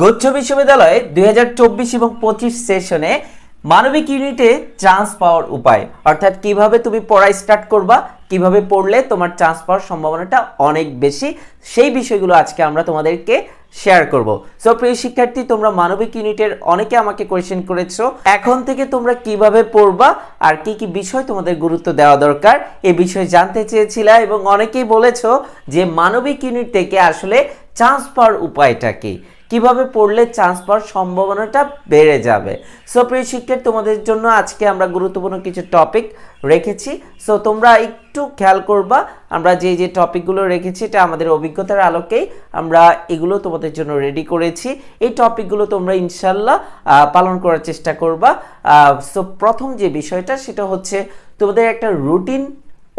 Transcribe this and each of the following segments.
গুচ্ছ বিশ্ববিদ্যালয়ে দুই হাজার চব্বিশ এবং পঁচিশ সেশনে মানবিক ইউনিটে চান্স পাওয়ার উপায়। অর্থাৎ কীভাবে তুমি পড়া স্টার্ট করবা, কীভাবে পড়লে তোমার চান্স পাওয়ার সম্ভাবনাটা অনেক বেশি, সেই বিষয়গুলো আজকে আমরা তোমাদেরকে শেয়ার করব। সো প্রিয় শিক্ষার্থী, তোমরা মানবিক ইউনিটের অনেকে আমাকে কোয়েশ্চেন করেছ, এখন থেকে তোমরা কীভাবে পড়বা আর কি কি বিষয় তোমাদের গুরুত্ব দেওয়া দরকার এই বিষয়ে জানতে চেয়েছিলা এবং অনেকেই বলেছ যে মানবিক ইউনিট থেকে আসলে চান্স পাওয়ার উপায়টা কি। কীভাবে পড়লে চান্স পাওয়ার সম্ভাবনাটা বেড়ে যাবে? সো প্রিয় শিক্ষার্থী তোমাদের জন্য আজকে আমরা গুরুত্বপূর্ণ কিছু টপিক রেখেছি। সো তোমরা একটু খেয়াল করবা, আমরা যে যে টপিকগুলো রেখেছি, এটা আমাদের অভিজ্ঞতার আলোকেই আমরা এগুলো তোমাদের জন্য রেডি করেছি। এই টপিকগুলো তোমরা ইনশাল্লাহ পালন করার চেষ্টা করবা। সো প্রথম যে বিষয়টা, সেটা হচ্ছে তোমাদের একটা রুটিন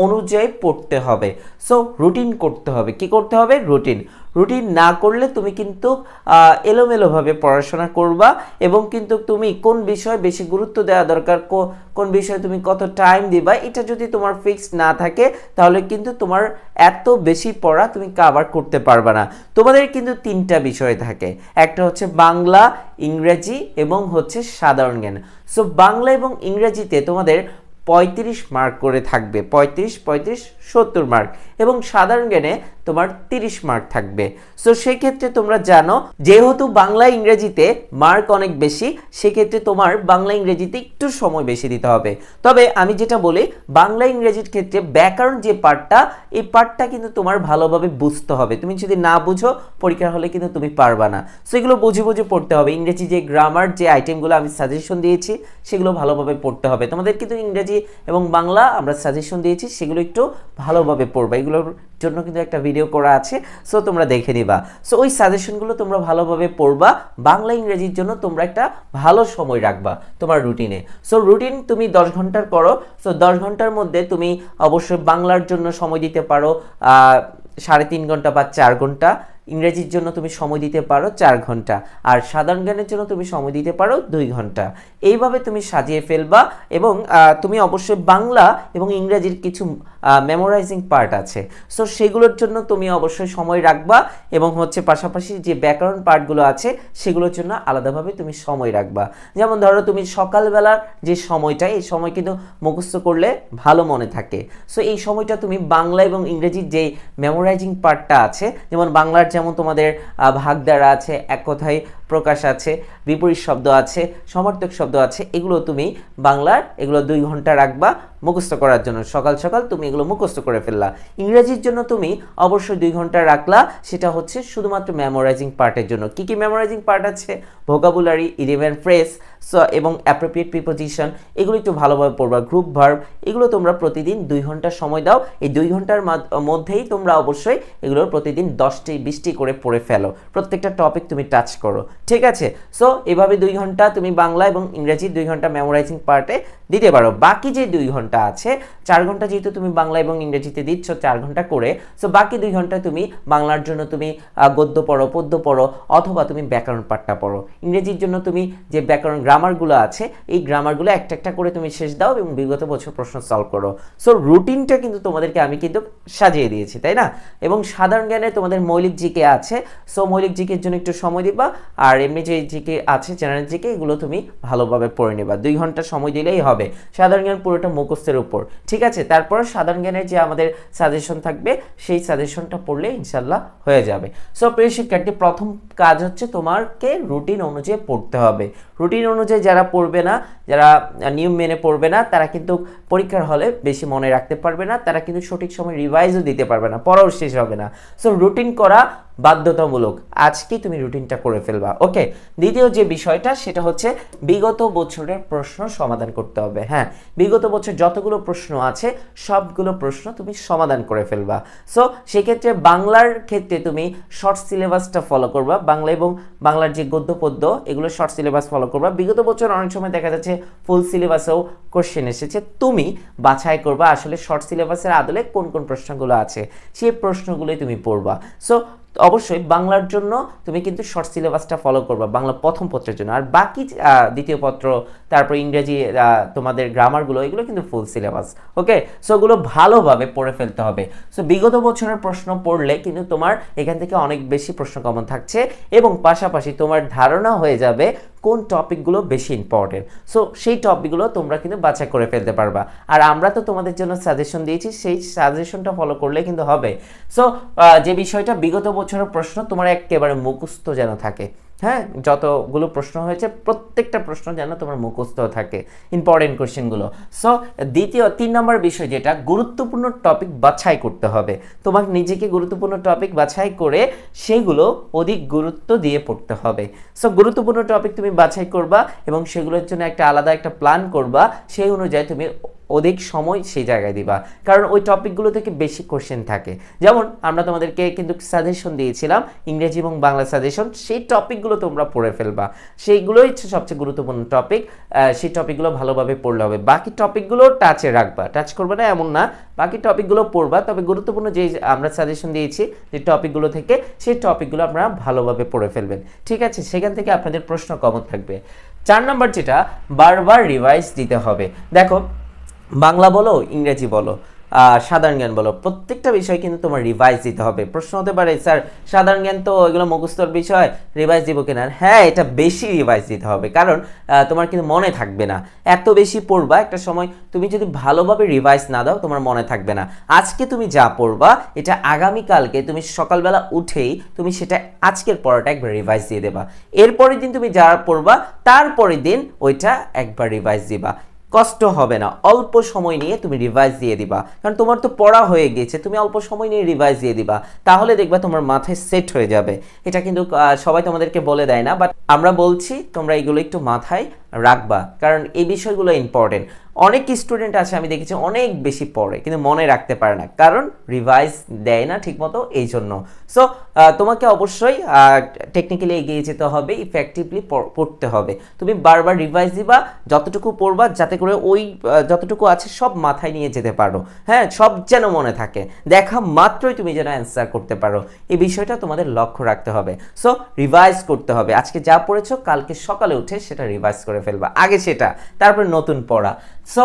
অনুযায়ী পড়তে হবে। সো রুটিন করতে হবে। কি করতে হবে? রুটিন রুটিন না করলে তুমি কিন্তু এলোমেলোভাবে পড়াশোনা করবা এবং কিন্তু তুমি কোন বিষয়ে বেশি গুরুত্ব দেওয়া দরকার কোন বিষয়ে তুমি কত টাইম দিবা, এটা যদি তোমার ফিক্স না থাকে, তাহলে কিন্তু তোমার এত বেশি পড়া তুমি কাভার করতে পারবে না। তোমাদের কিন্তু তিনটা বিষয় থাকে। একটা হচ্ছে বাংলা, ইংরেজি এবং হচ্ছে সাধারণ জ্ঞান। সো বাংলা এবং ইংরেজিতে তোমাদের পঁয়ত্রিশ মার্ক করে থাকবে। পঁয়ত্রিশ পঁয়ত্রিশ, সত্তর মার্ক এবং সাধারণ জ্ঞানে তোমার তিরিশ মার্ক থাকবে। সো সেক্ষেত্রে তোমরা জানো, যেহেতু বাংলা ইংরেজিতে মার্ক অনেক বেশি, সেক্ষেত্রে তোমার বাংলা ইংরেজিতে একটু সময় বেশি দিতে হবে। তবে আমি যেটা বলি, বাংলা ইংরেজির ক্ষেত্রে ব্যাকরণ যে পার্টটা এই পার্টটা কিন্তু তোমার ভালোভাবে বুঝতে হবে। তুমি যদি না বুঝো, পরীক্ষার হলে কিন্তু তুমি পারবা না। সো এগুলো বুঝে বুঝে পড়তে হবে। ইংরেজি যে গ্রামার যে আইটেমগুলো আমি সাজেশন দিয়েছি, সেগুলো ভালোভাবে পড়তে হবে। তোমাদের কিন্তু ইংরেজি এবং বাংলা আমরা সাজেশন দিয়েছি, সেগুলো একটু ভালোভাবে পড়বা। এগুলোর জন্য কিন্তু একটা ভিডিও করা আছে সো তোমরা দেখে নিবা। সো ওই সাজেশনগুলো তোমরা ভালোভাবে পড়বা, বাংলা, ইংরেজির জন্য তোমরা একটা ভালো সময় রাখবা তোমার রুটিনে সো রুটিন তুমি দশ ঘণ্টার করো সো দশ ঘণ্টার মধ্যে তুমি অবশ্যই বাংলার জন্য সময় দিতে পারো সাড়ে তিন ঘণ্টা বা চার ঘণ্টা। ইংরেজির জন্য তুমি সময় দিতে পারো চার ঘণ্টা, আর সাধারণ জ্ঞানের জন্য তুমি সময় দিতে পারো দুই ঘণ্টা। এইভাবে তুমি সাজিয়ে ফেলবা এবং তুমি অবশ্যই বাংলা এবং ইংরেজির কিছু মেমোরাইজিং পার্ট আছে। সো সেগুলোর জন্য তুমি অবশ্যই সময় রাখবা এবং হচ্ছে পাশাপাশি যে ব্যাকরণ পার্টগুলো আছে, সেগুলোর জন্য আলাদাভাবে তুমি সময় রাখবা। যেমন ধরো, তুমি সকালবেলার যে সময়টা, এই সময় কিন্তু মুখস্থ করলে ভালো মনে থাকে। সো এই সময়টা তুমি বাংলা এবং ইংরেজির যে মেমোরাইজিং পার্টটা আছে, যেমন বাংলার যেমন তোমাদের আহ, ভাগ দ্বারা আছে এক কথায় প্রকাশ আছে বিপরীত শব্দ আছে সমার্থক শব্দ আছে এগুলো তুমি বাংলার এগুলো দুই ঘণ্টা রাখবা মুখস্থ করার জন্য। সকাল সকাল তুমি এগুলো মুখস্থ করে ফেললা। ইংরেজির জন্য তুমি অবশ্যই দুই ঘণ্টা রাখলা। সেটা হচ্ছে শুধুমাত্র মেমোরাইজিং পার্টের জন্য। কি কি মেমোরাইজিং পার্ট আছে? ভোকাবুলারি ইলেভেন ফ্রেস এবং অ্যাপ্রোপ্রিয়েট প্রিপোজিশন এগুলো একটু ভালোভাবে পড়বা। গ্রুপ ভার্ব এগুলো তোমরা প্রতিদিন দুই ঘণ্টা সময় দাও। এই দুই ঘণ্টার মধ্যেই তোমরা অবশ্যই এগুলো প্রতিদিন দশটি, বিশটি করে পড়ে ফেলো। প্রত্যেকটা টপিক তুমি টাচ করো। ঠিক আছে? সো এভাবে দুই ঘণ্টা তুমি বাংলা এবং ইংরেজি দুই ঘণ্টা মেমোরাইজিং পার্টে দিতে পারো। বাকি যে দুই ঘণ্টা আছে, চার ঘণ্টা যেহেতু তুমি বাংলা এবং ইংরেজিতে দিচ্ছ, চার ঘণ্টা করে সো বাকি দুই ঘণ্টা তুমি বাংলার জন্য তুমি গদ্য পড়ো, পদ্য পড়ো, অথবা তুমি ব্যাকরণ পাঠটা পড়ো। ইংরেজির জন্য তুমি যে ব্যাকরণ গ্রামারগুলো আছে, এই গ্রামারগুলো একটা একটা করে তুমি শেষ দাও এবং বিগত বছর প্রশ্ন সলভ করো। সো রুটিনটা কিন্তু তোমাদেরকে আমি কিন্তু সাজিয়ে দিয়েছি, তাই না? এবং সাধারণ জ্ঞানে তোমাদের মৌলিক জিকে আছে সো মৌলিক জিকের জন্য একটু সময় দিবা, আর এমনি যে জিকে আছে জেনারেল জিকে, এগুলো তুমি ভালোভাবে পড়ে নেবা। দুই ঘণ্টা সময় দিলেই হবে। সাধারণ জ্ঞান পুরোটা মুখস্থের উপর। ঠিক আছে? তারপর সাধারণ জ্ঞানের যে আমাদের সাজেশন থাকবে, সেই সাজেশনটা পড়লে ইনশাল্লাহ হয়ে যাবে। সো প্রিয় শিক্ষার্থী, প্রথম কাজ হচ্ছে তোমাকে রুটিন অনুযায়ী পড়তে হবে। রুটিন অনুযায়ী যারা পড়বে না, যারা নিয়ম মেনে পড়বে না, তারা কিন্তু পরীক্ষার হলে বেশি মনে রাখতে পারবে না। তারা কিন্তু সঠিক সময় রিভাইজও দিতে পারবে না। পড়াও শেষ হবে না। সো রুটিন করা বাধ্যতামূলক। আজকেই তুমি রুটিনটা করে ফেলবা। ওকে, দ্বিতীয় যে বিষয়টা, সেটা হচ্ছে বিগত বছরের প্রশ্ন সমাধান করতে হবে। হ্যাঁ বিগত বছর যতগুলো প্রশ্ন আছে, সবগুলো প্রশ্ন তুমি সমাধান করে ফেলবা। সো সেক্ষেত্রে বাংলার ক্ষেত্রে তুমি শর্ট সিলেবাসটা ফলো করবা। বাংলা এবং বাংলার যে গদ্য পদ্য এগুলো শর্ট সিলেবাস ফলো করবা। বিগত বছর অনেক সময় দেখা যাচ্ছে ফুল সিলেবাসেও কোশ্চেন এসেছে। তুমি বাছাই করবা আসলে শর্ট সিলেবাসের আদলে কোন কোন প্রশ্নগুলো আছে। সেই প্রশ্নগুলোই তুমি পড়বা। সো তো অবশ্যই বাংলার জন্য তুমি কিন্তু শর্ট সিলেবাসটা ফলো করবা, বাংলা প্রথম পত্রের জন্য। আর বাকি দ্বিতীয় পত্র, তারপর ইংরেজি তোমাদের গ্রামারগুলো এগুলো কিন্তু ফুল সিলেবাস ওকে সো ওগুলো ভালোভাবে পড়ে ফেলতে হবে। সো বিগত বছরের প্রশ্ন পড়লে কিন্তু তোমার এখান থেকে অনেক বেশি প্রশ্ন কমন থাকছে এবং পাশাপাশি তোমার ধারণা হয়ে যাবে কোন টপিকগুলো বেশি ইম্পর্টেন্ট সো সেই টপিকগুলো তোমরা কিন্তু বাছাই করে ফেলতে পারবা। আর আমরা তো তোমাদের জন্য সাজেশন দিয়েছি, সেই সাজেশনটা ফলো করলে কিন্তু হবে। সো যে বিষয়টা বিগত বছরের প্রশ্ন, তোমার একেবারে মুখস্থ যেন থাকে। হ্যাঁ যতগুলো প্রশ্ন হয়েছে, প্রত্যেকটা প্রশ্ন যেন তোমার মুখস্থ থাকে ইম্পর্টেন্ট কোশ্চেনগুলো সো দ্বিতীয়, তিন নম্বর বিষয় যেটা, গুরুত্বপূর্ণ টপিক বাছাই করতে হবে। তোমাকে নিজেকে গুরুত্বপূর্ণ টপিক বাছাই করে, সেগুলো অধিক গুরুত্ব দিয়ে পড়তে হবে। সো গুরুত্বপূর্ণ টপিক তুমি বাছাই করবা এবং সেগুলোর জন্য একটা আলাদা একটা প্ল্যান করবা, সেই অনুযায়ী তুমি অধিক সময় সেই জায়গায় দিবা। কারণ ওই টপিকগুলো থেকে বেশি কোশ্চেন থাকে। যেমন আমরা তোমাদেরকে কিন্তু সাজেশন দিয়েছিলাম, ইংরেজি এবং বাংলা সাজেশন সেই টপিকগুলো তোমরা পড়ে ফেলবা। সেইগুলোই সবচেয়ে গুরুত্বপূর্ণ টপিক সেই টপিকগুলো ভালোভাবে পড়লে হবে। বাকি টপিকগুলো টাচে রাখবা। টাচ করবে না এমন না। বাকি টপিকগুলো পড়বা। তবে গুরুত্বপূর্ণ যে আমরা সাজেশন দিয়েছি, যে টপিকগুলো থেকে সেই টপিকগুলো আপনারা ভালোভাবে পড়ে ফেলবেন। ঠিক আছে? সেখান থেকে আপনাদের প্রশ্ন কমন থাকবে। চার নম্বর যেটা, বারবার রিভাইজ দিতে হবে। দেখো বাংলা বলো, ইংরেজি বলো সাধারণ জ্ঞান বলো, প্রত্যেকটা বিষয় কিন্তু তোমার রিভাইজ দিতে হবে। প্রশ্ন হতে পারে, স্যার, সাধারণ জ্ঞান তো এগুলো মুখস্থর বিষয় রিভাইজ দিব কিনা? হ্যাঁ এটা বেশি রিভাইজ দিতে হবে, কারণ তোমার কিন্তু মনে থাকবে না। এত বেশি পড়বা, একটা সময় তুমি যদি ভালোভাবে রিভাইজ না দাও, তোমার মনে থাকবে না। আজকে তুমি যা পড়বা, এটা আগামীকালকে তুমি সকালবেলা উঠেই তুমি সেটা আজকের পড়াটা একবার রিভাইজ দিয়ে দেবা। এরপরের দিন তুমি যা পড়বা, তারপরের দিন ওইটা একবার রিভাইজ দিবা। কষ্ট হবে না। অল্প সময় নিয়ে তুমি রিভাইজ দিয়ে দিবা। কারণ তোমার তো পড়া হয়ে গেছে তুমি অল্প সময় নিয়ে রিভাইজ দিয়ে দিবা। তাহলে দেখবা তোমার মাথায় সেট হয়ে যাবে। এটা কিন্তু সবাই তোমাদেরকে বলে দেয় না বাট আমরা বলছি তোমরা এগুলো একটু মাথায় রাখবা, কারণ এই বিষয়গুলো ইম্পর্টেন্ট অনেক স্টুডেন্ট আছে, আমি দেখেছি অনেক বেশি পড়ে, কিন্তু মনে রাখতে পারে না, কারণ রিভাইজ দেয় না ঠিকমতো এই জন্য। সো তোমাকে অবশ্যই টেকনিক্যালি এগিয়ে যেতে হবে ইফেক্টিভলি পড়তে হবে। তুমি বারবার রিভাইজ দিবা, যতটুকু পড়বা, যাতে করে ওই যতটুকু আছে সব মাথায় নিয়ে যেতে পারো। হ্যাঁ সব যেন মনে থাকে। দেখা মাত্রই তুমি যেন অ্যান্সার করতে পারো। এই বিষয়টা তোমাদের লক্ষ্য রাখতে হবে। সো রিভাইজ করতে হবে। আজকে যা পড়েছো, কালকে সকালে উঠে সেটা রিভাইজ করে ফেলবা। আগে সেটা, তারপরে নতুন পড়া। সো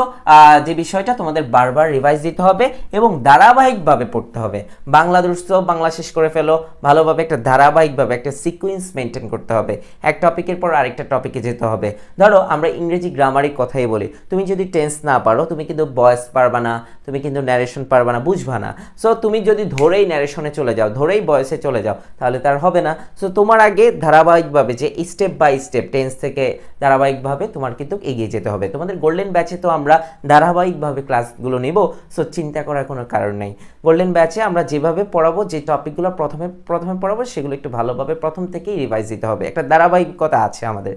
যে বিষয়টা তোমাদের বারবার রিভাইজ দিতে হবে এবং ধারাবাহিকভাবে পড়তে হবে। বাংলা দুরস্ত, বাংলা শেষ করে ফেলো। ভালোভাবে একটা ধারাবাহিকভাবে একটা সিকুয়েন্স মেনটেন করতে হবে। এক টপিকের পর আরেকটা টপিকে যেতে হবে। ধরো, আমরা ইংরেজি গ্রামারিক কথাই বলি। তুমি যদি টেন্স না পারো, তুমি কিন্তু বয়স পারবা না। তুমি কিন্তু ন্যারেশন পারবা না, বুঝবা না। সো তুমি যদি ধরেই ন্যারেশনে চলে যাও, ধরেই বয়সে চলে যাও, তাহলে তার হবে না। সো তোমার আগে ধারাবাহিকভাবে যে স্টেপ বাই স্টেপ টেন্স থেকে ধারাবাহিকভাবে তোমার কিন্তু এগিয়ে যেতে হবে। তোমাদের গোল্ডেন ব্যাচে তো আমরা ধারাবাহিকভাবে ক্লাসগুলো নেব সো চিন্তা করার কোনো কারণ নেই। গোল্ডেন ব্যাচে আমরা যেভাবে পড়াবো, যে টপিকগুলো প্রথমে প্রথমে পড়াবো, সেগুলো একটু ভালোভাবে প্রথম থেকেই রিভাইজ দিতে হবে। একটা ধারাবাহিকতা আছে আমাদের।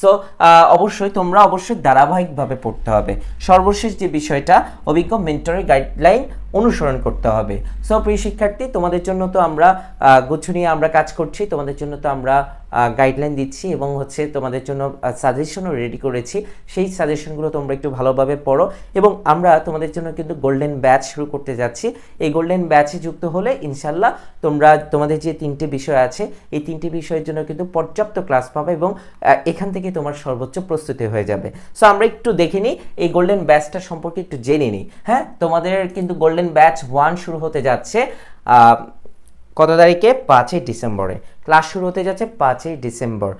সো অবশ্যই তোমরা অবশ্যই ধারাবাহিকভাবে পড়তে হবে। সর্বশেষ যে বিষয়টা অভিজ্ঞ মেন্টরের গাইডলাইন অনুসরণ করতে হবে। সো প্রিয় শিক্ষার্থী, তোমাদের জন্য তো আমরা গুচ্ছ নিয়ে আমরা কাজ করছি, তোমাদের জন্য তো আমরা গাইডলাইন দিচ্ছি এবং হচ্ছে তোমাদের জন্য সাজেশনও রেডি করেছি। সেই সাজেশনগুলো তোমরা একটু ভালোভাবে পড়ো এবং আমরা তোমাদের জন্য কিন্তু গোল্ডেন ব্যাচ শুরু করতে যাচ্ছি। এই গোল্ডেন ব্যাচে যুক্ত হলে ইনশাল্লাহ তোমরা, তোমাদের যে তিনটে বিষয় আছে, এই তিনটে বিষয়ের জন্য কিন্তু পর্যাপ্ত ক্লাস পাবে এবং এখান থেকে তোমার সর্বোচ্চ প্রস্তুতি হয়ে যাবে। সো আমরা একটু দেখে নিই, এই গোল্ডেন ব্যাচটা সম্পর্কে একটু জেনে নিই। হ্যাঁ? তোমাদের কিন্তু গোল্ডেন ব্যাচ ওয়ান শুরু হতে যাচ্ছে কত তারিখে? পাঁচই ডিসেম্বরে। ক্লাস শুরু হতে যাচ্ছে পাঁচই ডিসেম্বর।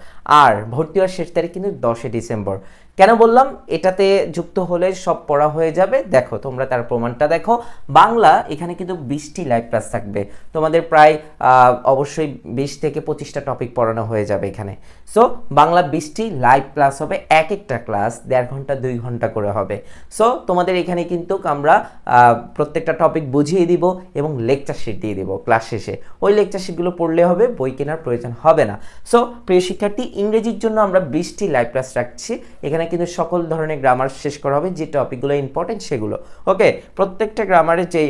আর ভর্তি হওয়ার শেষ তারিখ কিন্তু দশই ডিসেম্বর। কেন বললাম? এটাতে যুক্ত হলে সব পড়া হয়ে যাবে। দেখো, তোমরা তার প্রমাণটা দেখো। বাংলা, এখানে কিন্তু বিশটি লাইভ ক্লাস থাকবে। তোমাদের প্রায় অবশ্যই বিশ থেকে পঁচিশটা টপিক পড়ানো হয়ে যাবে এখানে। সো বাংলা বিশটি লাইভ ক্লাস হবে। এক একটা ক্লাস দেড় ঘণ্টা, দুই ঘণ্টা করে হবে। সো তোমাদের এখানে কিন্তু আমরা প্রত্যেকটা টপিক বুঝিয়ে দিব এবং লেকচার শিট দিয়ে দিব ক্লাস শেষে। ওই লেকচার শিটগুলো পড়লে হবে, বই কেনার প্রয়োজন হবে না। সো প্রিয় শিক্ষার্থী, ইংরেজির জন্য আমরা বিশটি লাইভ ক্লাস রাখছি। এখানে কিন্তু সকল ধরনের গ্রামার শেষ করা হবে, যে টপিকগুলো ইম্পর্টেন্ট সেগুলো। ওকে প্রত্যেকটা গ্রামারের যে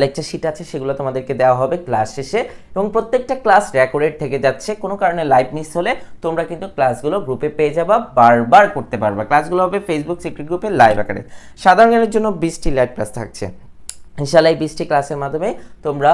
লেকচার শিট আছে সেগুলো তোমাদেরকে দেওয়া হবে ক্লাস শেষে এবং প্রত্যেকটা ক্লাস রেকর্ডেড থেকে যাচ্ছে, কোনো কারণে লাইভ মিস হলে তোমরা কিন্তু ক্লাসগুলো গ্রুপে পেয়ে যাবা, বারবার করতে পারবা। ক্লাসগুলো হবে ফেসবুক সিক্রেট গ্রুপে লাইভ আকারে। সাধারণ জ্ঞানের জন্য বিশটি লাইভ ক্লাস থাকছে। ইনশাল্লাহ এই বিশটি ক্লাসের মাধ্যমে তোমরা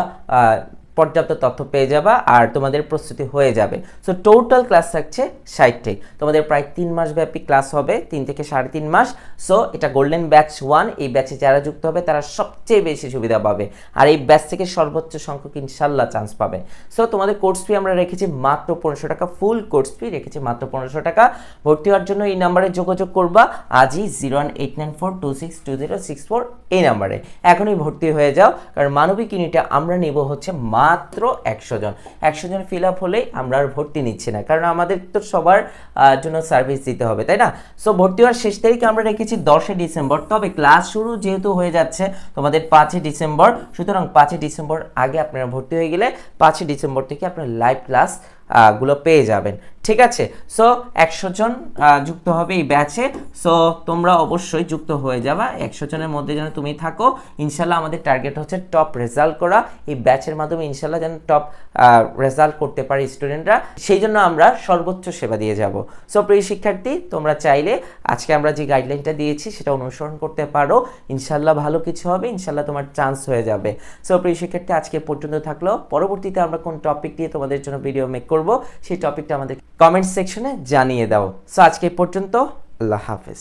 পর্যাপ্ত তথ্য পেয়ে যাবা আর তোমাদের প্রস্তুতি হয়ে যাবে। সো টোটাল ক্লাস থাকছে ষাটটি তোমাদের প্রায় তিন মাস ব্যাপী ক্লাস হবে, তিন থেকে সাড়ে তিন মাস। সো এটা গোল্ডেন ব্যাচ ওয়ান এই ব্যাচে যারা যুক্ত হবে, তারা সবচেয়ে বেশি সুবিধা পাবে। আর এই ব্যাচ থেকে সর্বোচ্চ সংখ্যক ইনশাল্লাহ চান্স পাবে। সো তোমাদের কোর্স ফি আমরা রেখেছি মাত্র পনেরোশো টাকা ফুল কোর্স ফি রেখেছি মাত্র পনেরোশো টাকা। ভর্তি হওয়ার জন্য এই নাম্বারে যোগাযোগ করবা, আজই zero one eight nine four two six two zero six four এই নাম্বারে এখনই ভর্তি হয়ে যাও, কারণ মানবিক ইউনিটে আমরা নেব হচ্ছে মাত্র একশো জন। একশো জন ফিল আপ হলেই আমরা আর ভর্তি নিচ্ছি না, কারণ আমাদের তো সবার জন্য সার্ভিস দিতে হবে, তাই না? সো ভর্তি হওয়ার শেষ তারিখে আমরা রেখেছি দশই ডিসেম্বর। তবে ক্লাস শুরু যেহেতু হয়ে যাচ্ছে, তোমাদের পাঁচই ডিসেম্বর। সুতরাং পাঁচই ডিসেম্বর আগে আপনারা ভর্তি হয়ে গেলে পাঁচই ডিসেম্বর থেকে আপনার লাইভ ক্লাসগুলো পেয়ে যাবেন। ঠিক আছে? সো একশো জন যুক্ত হবে এই ব্যাচে সো তোমরা অবশ্যই যুক্ত হয়ে যাবা। একশো জনের মধ্যে যেন তুমি থাকো। ইনশাল্লাহ আমাদের টার্গেট হচ্ছে টপ রেজাল্ট করা। এই ব্যাচের মাধ্যমে ইনশাল্লাহ যেন টপ রেজাল্ট করতে পারে স্টুডেন্টরা সেই জন্য আমরা সর্বোচ্চ সেবা দিয়ে যাব। সো প্রিয় শিক্ষার্থী, তোমরা চাইলে আজকে আমরা যে গাইডলাইনটা দিয়েছি, সেটা অনুসরণ করতে পারো। ইনশাল্লাহ ভালো কিছু হবে। ইনশাল্লাহ তোমার চান্স হয়ে যাবে। সো প্রিয় শিক্ষার্থী, আজকে পর্যন্ত থাকল। পরবর্তীতে আমরা কোন টপিক নিয়ে তোমাদের জন্য ভিডিও মেক করব, সেই টপিকটা আমাদের কমেন্ট সেকশনে জানিয়ে দাও। সো আজকে পর্যন্ত আল্লাহ হাফেজ।